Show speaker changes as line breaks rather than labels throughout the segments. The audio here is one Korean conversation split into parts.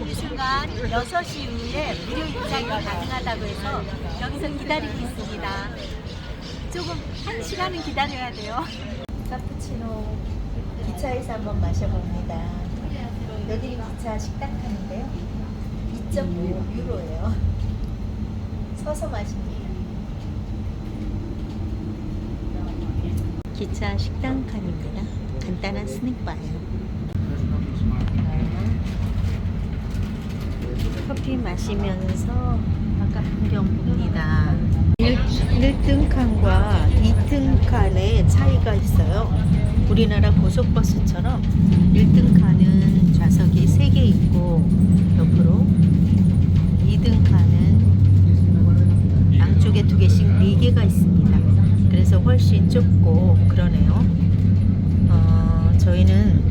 프라도미술관 6시 이후에 무료 입장이 가능하다고 해서 여기서 기다리고 있습니다. 조금 한 시간은 기다려야 돼요. 카푸치노 기차에서 한번 마셔봅니다. 여기 기차 식당 칸인데요. 2.5유로예요. 서서 마십니다. 기차 식당 칸입니다. 간단한 스낵바예요. 커피 마시면서 바깥 풍경 봅니다. 1, 1등 칸과 2등 칸의 차이가 있어요. 우리나라 고속버스처럼 1등 칸은 좌석이 3개 있고 옆으로 2등 칸은 양쪽에 두 개씩 4개가 있습니다. 그래서 훨씬 좁고 그러네요. 어, 저희는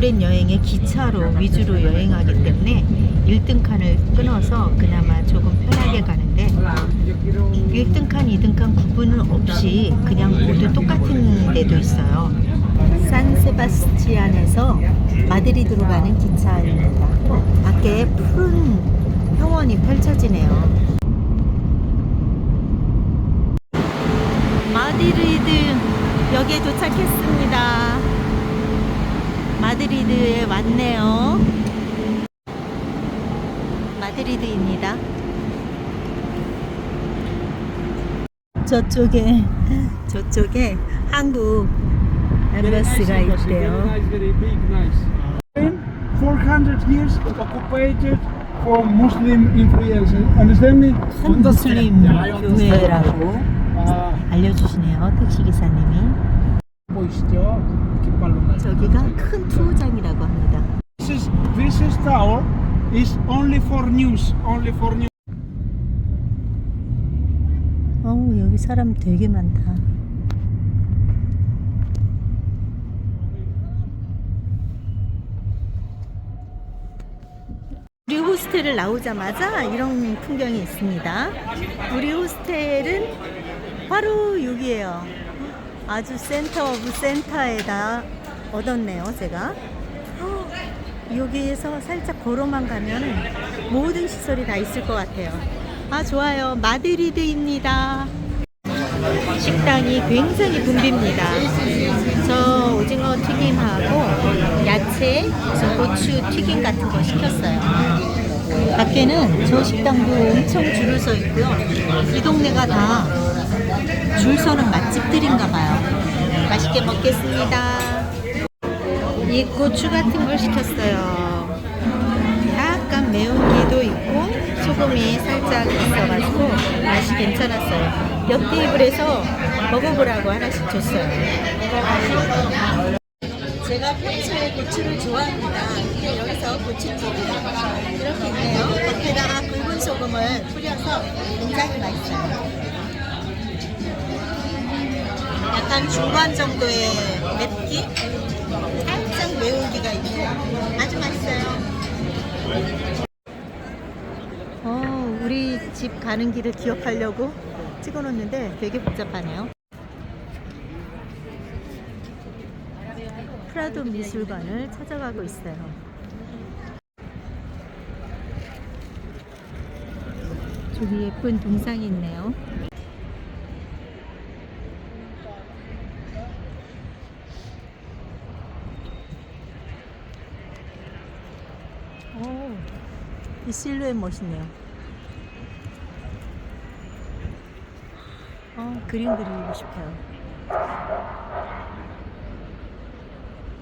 오랜 여행에 기차로 위주로 여행하기 때문에 1등 칸을 끊어서 그나마 조금 편하게 가는데 1등 칸, 2등 칸 구분은 없이 그냥 모두 똑같은 데도 있어요. 산세바스티안에서 마드리드로 가는 기차입니다. 밖에 푸른 평원이 펼쳐지네요. 마드리드 역에 도착했습니다. 마드리드에 왔네요. 마드리드입니다. 저쪽에 저쪽에 한국 엠버스가 있대요.
Very big, nice. 400 years occupied for Muslim influence. Understand me?
큰 무슬림 교회라고
아,
알려주시네요. 택시 기사님이
보이시죠? 깃발로 날.
저기가 큰 투어장이라고 합니다.
This is this is tower is only for news, only for news.
어우 여기 사람 되게 많다. 우리 호스텔을 나오자마자 이런 풍경이 있습니다. 우리 호스텔은 바로 여기에요. 아주 센터 오브 센터에다 얻었네요, 제가. 헉, 여기에서 살짝 걸어만 가면 모든 시설이 다 있을 것 같아요. 아, 좋아요. 마드리드입니다. 식당이 굉장히 붐빕니다. 저 오징어 튀김하고 야채, 저 고추 튀김 같은 거 시켰어요. 밖에는 저 식당도 엄청 줄을 서 있고요. 이 동네가 다 줄 서는 맛집들인가 봐요. 맛있게 먹겠습니다. 이 고추 같은 걸 시켰어요. 약간 매운 게도 있고 소금이 살짝 있어가지고 맛이 괜찮았어요. 옆 테이블에서 먹어보라고 하나씩 줬어요. 제가 평소에 고추를 좋아합니다. 여기서 고추튀김 이렇게 있네요. 겉에다가 굵은 소금을 뿌려서 굉장히 맛있어요. 약간 중간 정도의 맵기? 살짝 매운기가 있고 아주 맛있어요. 어, 우리 집 가는 길을 기억하려고 찍어놓는데 되게 복잡하네요. 프라도 미술관을 찾아가고 있어요. 저기 예쁜 동상이 있네요. 오, 이 실루엣 멋있네요. 어, 그림 그리고 싶어요.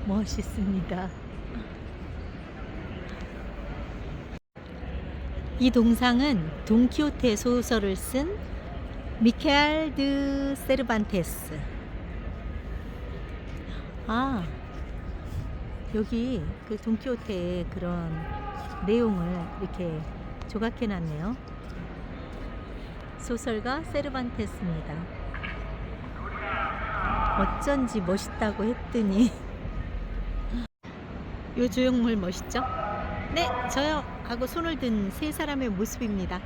멋있습니다. 이 동상은 돈키호테 소설을 쓴 미케알 드 세르반테스. 아, 여기 그 돈키호테의 그런 내용을 이렇게 조각해 놨네요. 소설가 세르반테스입니다. 어쩐지 멋있다고 했더니 요 조형물 멋있죠? 네, 저요. 하고 손을 든 세 사람의 모습입니다.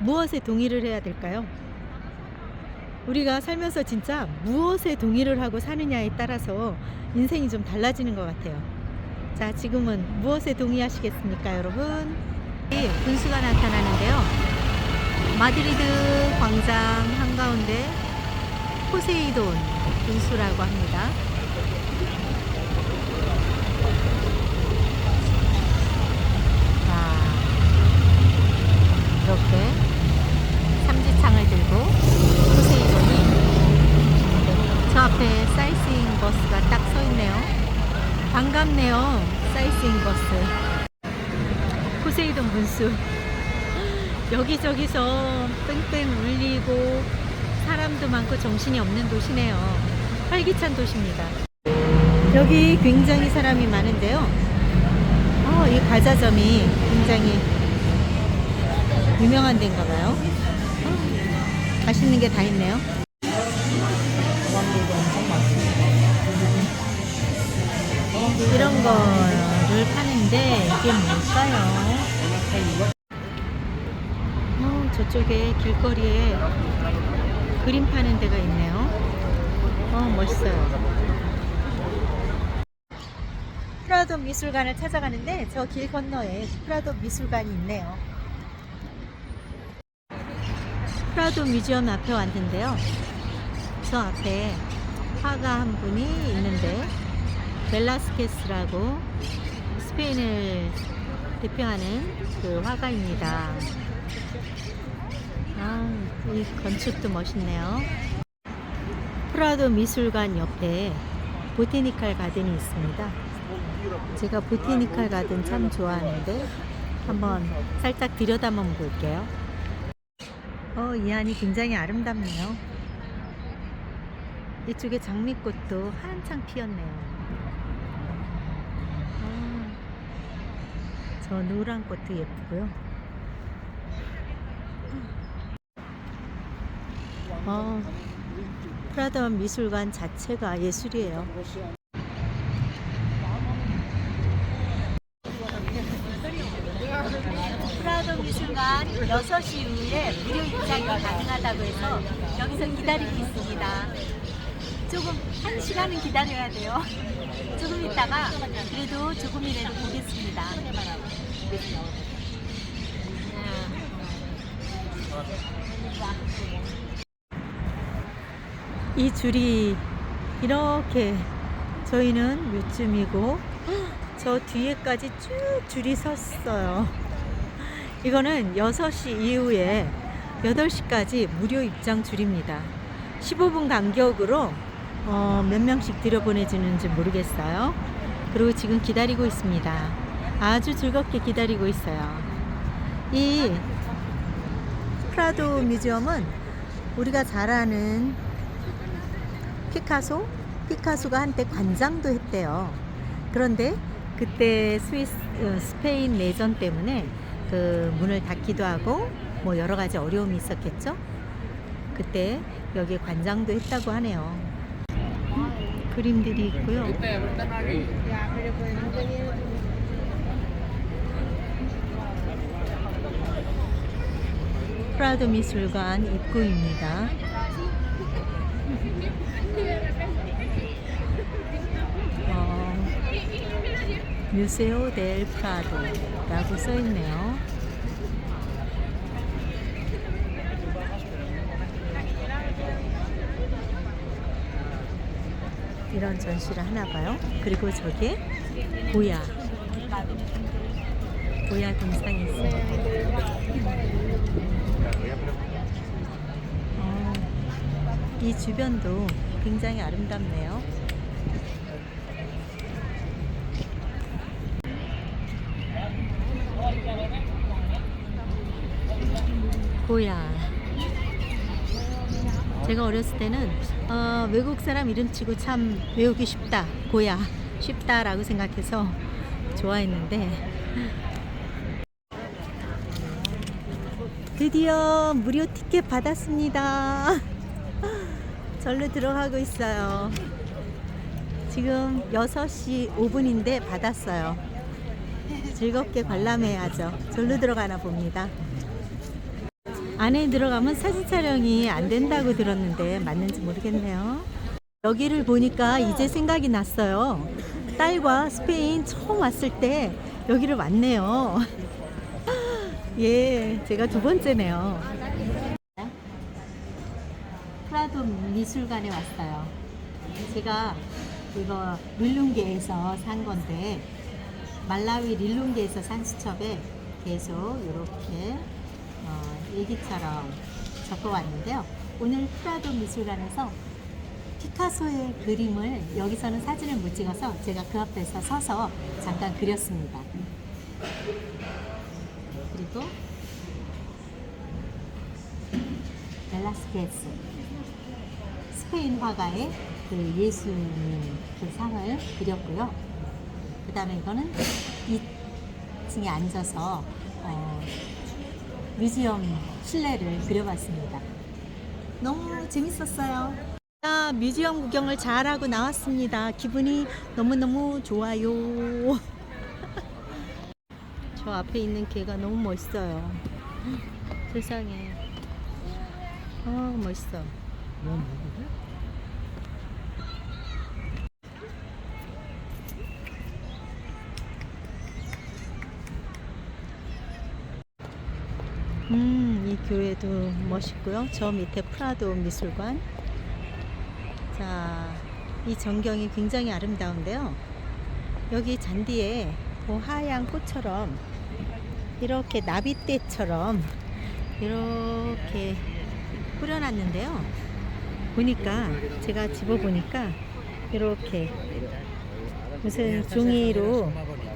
무엇에 동의를 해야 될까요? 우리가 살면서 진짜 무엇에 동의를 하고 사느냐에 따라서 인생이 좀 달라지는 것 같아요. 자, 지금은 무엇에 동의하시겠습니까, 여러분? 이 분수가 나타나는데요. 마드리드 광장 한가운데 포세이돈 분수라고 합니다. 자, 이렇게 삼지창을 들고 포세이돈이 네, 저 앞에 사이싱 버스가 딱 서 있네요. 반갑네요. 사이싱 버스. 포세이돈 분수. 여기저기서 뺑뺑 울리고 사람도 많고 정신이 없는 도시네요. 활기찬 도시입니다. 여기 굉장히 사람이 많은데요. 어, 이 과자점이 굉장히 유명한 데인가 봐요. 어, 맛있는 게 다 있네요. 이런 거를 파는데 이게 뭘까요? 어, 저쪽에 길거리에 그림 파는 데가 있네요. 어, 멋있어요. 프라도 미술관을 찾아가는데 저 길 건너에 프라도 미술관이 있네요. 프라도 뮤지엄 앞에 왔는데요. 저 앞에 화가 한 분이 있는데 벨라스케스라고 스페인을 대표하는 그 화가입니다. 아, 이 건축도 멋있네요. 프라도 미술관 옆에 보테니칼 가든이 있습니다. 제가 보테니칼 가든 참 좋아하는데 한번 살짝 들여다만 볼게요. 어, 이 안이 굉장히 아름답네요. 이쪽에 장미꽃도 한창 피었네요. 아, 저 노란 꽃도 예쁘고요. 어, 프라다 미술관 자체가 예술이에요. 프라도 미술관 6시 이후에 무료 입장이 가능하다고 해서 여기서 기다리고 있습니다. 조금 한 시간은 기다려야 돼요. 조금 있다가 그래도 조금이라도 보겠습니다. 이 줄이 이렇게 저희는 요쯤이고 저 뒤에까지 쭉 줄이 섰어요. 이거는 6시 이후에 8시까지 무료 입장 줄입니다. 15분 간격으로 어, 몇 명씩 들여보내주는지 모르겠어요. 그리고 지금 기다리고 있습니다. 아주 즐겁게 기다리고 있어요. 이 프라도 뮤지엄은 우리가 잘 아는 피카소? 피카소가 한때 관장도 했대요. 그런데 그때 스위스, 어, 스페인 내전 때문에 그 문을 닫기도 하고 뭐 여러 가지 어려움이 있었겠죠? 그때 여기 관장도 했다고 하네요. 그림들이 있고요. 프라도 미술관 입구입니다. 어, 뮤세오 델 프라도라고 써 있네요. 이런 전시를 하나 봐요. 그리고 저게 고야. 고야 동상이 있어요. 어, 이 주변도 굉장히 아름답네요. 고야. 제가 어렸을 때는 어, 외국 사람 이름 치고 참 외우기 쉽다. 고야. 쉽다라고 생각해서 좋아했는데 드디어 무료 티켓 받았습니다. 절로 들어가고 있어요. 지금 6시 5분인데 받았어요. 즐겁게 관람해야죠. 절로 들어가나 봅니다. 안에 들어가면 사진 촬영이 안 된다고 들었는데 맞는지 모르겠네요. 여기를 보니까 이제 생각이 났어요. 딸과 스페인 처음 왔을 때 여기를 왔네요. 예, 제가 두 번째네요. 프라도 미술관에 왔어요. 제가 이거 릴룽게에서 산 건데 말라위 릴룽게에서 산 수첩에 계속 이렇게 어, 얘기처럼 적어왔는데요. 오늘 프라도 미술관에서 피카소의 그림을 여기서는 사진을 못 찍어서 제가 그 앞에서 서서 잠깐 그렸습니다. 그리고 벨라스케스 스페인 화가의 그 예수님 그 상을 그렸고요. 그 다음에 이거는 2층에 앉아서 어, 뮤지엄 실내를 그려봤습니다. 너무 재밌었어요. 아, 뮤지엄 구경을 잘하고 나왔습니다. 기분이 너무너무 좋아요. 저 앞에 있는 개가 너무 멋있어요. 세상에. 어, 멋있어. 음, 이 교회도 멋있고요. 저 밑에 프라도 미술관. 자, 이 전경이 굉장히 아름다운데요. 여기 잔디에 그 하얀 꽃처럼 이렇게 나비떼처럼 이렇게 뿌려놨는데요. 보니까 제가 집어보니까 이렇게 무슨 종이로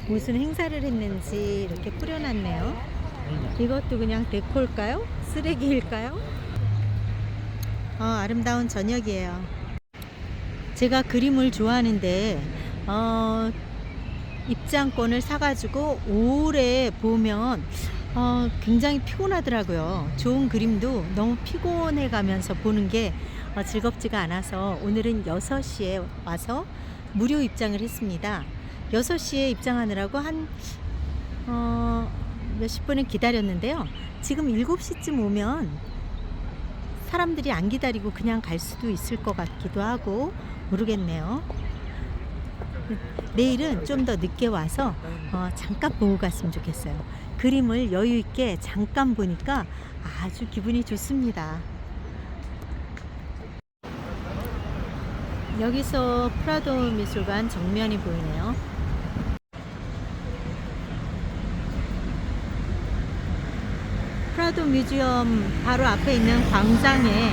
무슨 행사를 했는지 이렇게 뿌려놨네요. 이것도 그냥 데코일까요? 쓰레기일까요? 어, 아름다운 저녁이에요. 제가 그림을 좋아하는데 어, 입장권을 사가지고 오래 보면 어, 굉장히 피곤하더라고요. 좋은 그림도 너무 피곤해 가면서 보는 게 어, 즐겁지가 않아서 오늘은 6시에 와서 무료 입장을 했습니다. 6시에 입장하느라고 한 어, 몇십 분을 기다렸는데요. 지금 7시쯤 오면 사람들이 안 기다리고 그냥 갈 수도 있을 것 같기도 하고 모르겠네요. 내일은 좀 더 늦게 와서 어, 잠깐 보고 갔으면 좋겠어요. 그림을 여유 있게 잠깐 보니까 아주 기분이 좋습니다. 여기서 프라도 미술관 정면이 보이네요. 프라도 뮤지엄 바로 앞에 있는 광장에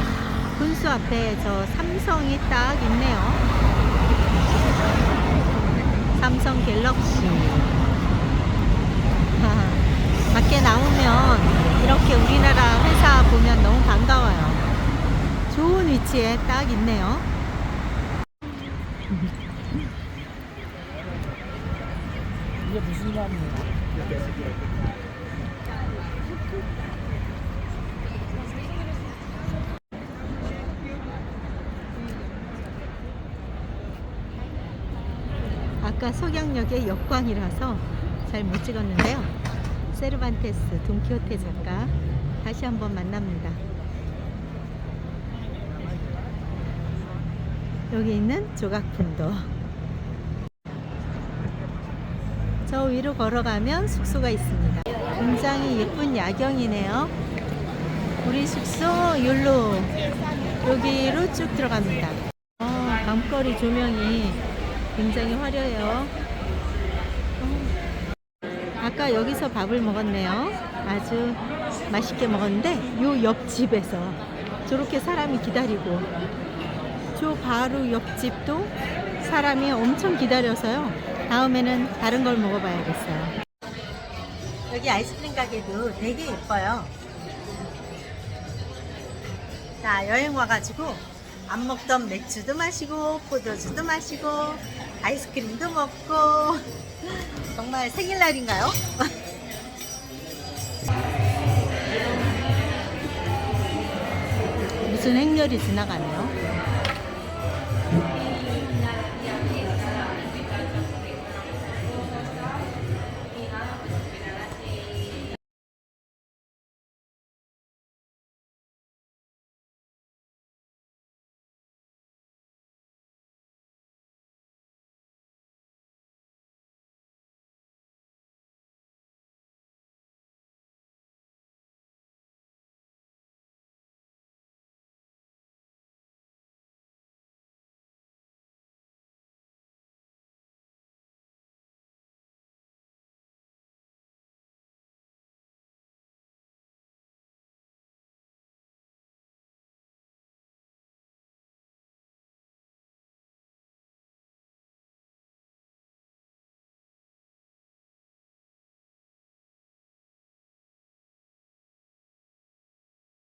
분수 앞에 저 삼성이 딱 있네요. 삼성 갤럭시. 밖에 나오면 이렇게 우리나라 회사 보면 너무 반가워요. 좋은 위치에 딱 있네요.
이게 무슨 말이 야?
아까 석양역의 역광이라서 잘 못 찍었는데요. 세르반테스 돈키호테 작가 다시 한번 만납니다. 여기 있는 조각품도 저 위로 걸어가면 숙소가 있습니다. 굉장히 예쁜 야경이네요. 우리 숙소 율로 여기로 쭉 들어갑니다. 어, 밤거리 조명이 굉장히 화려해요. 어, 아까 여기서 밥을 먹었네요. 아주 맛있게 먹었는데 요 옆집에서 저렇게 사람이 기다리고 저 바로 옆집도 사람이 엄청 기다려서요. 다음에는 다른 걸 먹어봐야겠어요. 여기 아이스크림 가게도 되게 예뻐요. 자, 여행 와가지고 안 먹던 맥주도 마시고 포도주도 마시고 아이스크림도 먹고 정말 생일날인가요? 무슨 행렬이 지나가네요.